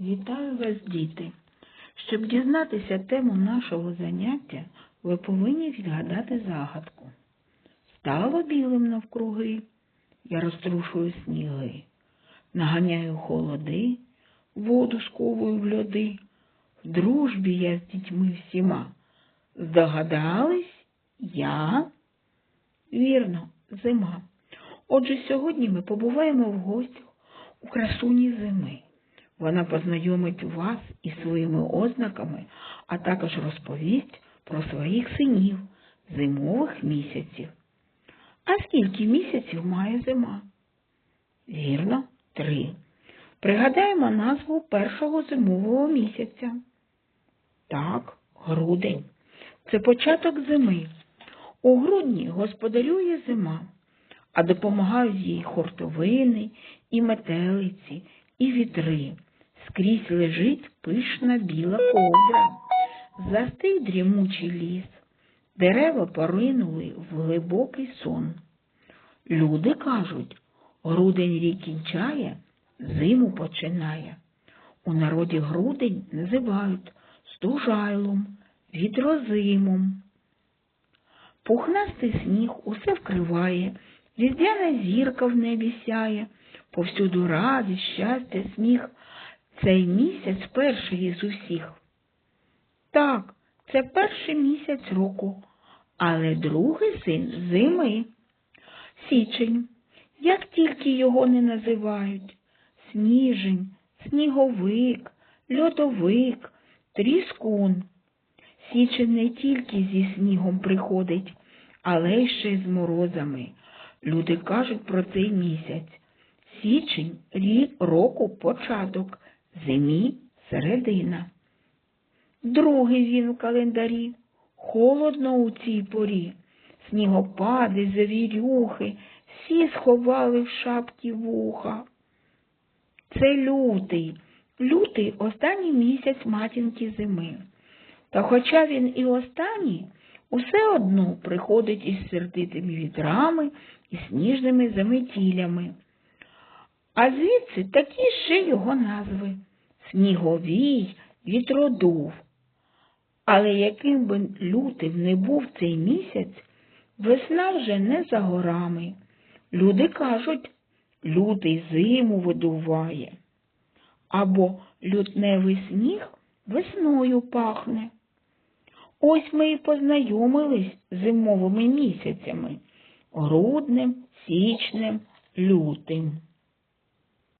Вітаю вас, діти! Щоб дізнатися тему нашого заняття, ви повинні відгадати загадку. Стало білим навкруги, я розтрушую сніги, наганяю холоди, воду сковую в льоди. В дружбі я з дітьми всіма. Здогадались я? Вірно, зима. Отже, сьогодні ми побуваємо в гостях у красуні зими. Вона познайомить вас із своїми ознаками, а також розповість про своїх синів зимових місяців. А скільки місяців має зима? Вірно, три. Пригадаємо назву першого зимового місяця. Так, грудень. Це початок зими. У грудні господарює зима, а допомагають їй хортовини і метелиці, і вітри. Скрізь лежить пишна біла ковдра, застиг дрімучий ліс, дерева поринули в глибокий сон. Люди кажуть, грудень рік кінчає, зиму починає. У народі грудень називають стужайлом, вітрозимом. Пухнастий сніг усе вкриває, різдвяна зірка в небі сяє, повсюду радість, щастя, сміх. Цей місяць перший із усіх. Так, це перший місяць року, але другий син зими. Січень, як тільки його не називають, сніжень, сніговик, льодовик, тріскун. Січень не тільки зі снігом приходить, але й ще з морозами. Люди кажуть про цей місяць. Січень рік року початок, зимі середина. Другий він в календарі. Холодно у цій порі. Снігопади, завірюхи, всі сховали в шапки вуха. Це лютий. Лютий останній місяць матінки зими. Та хоча він і останній, усе одно приходить із сердитими вітрами і сніжними заметілями. А звідси такі ще його назви сніговій, вітродув. Але яким би лютим не був цей місяць, весна вже не за горами. Люди кажуть, лютий зиму видуває. Або лютневий сніг весною пахне. Ось ми і познайомились з зимовими місяцями груднем, січнем, лютим.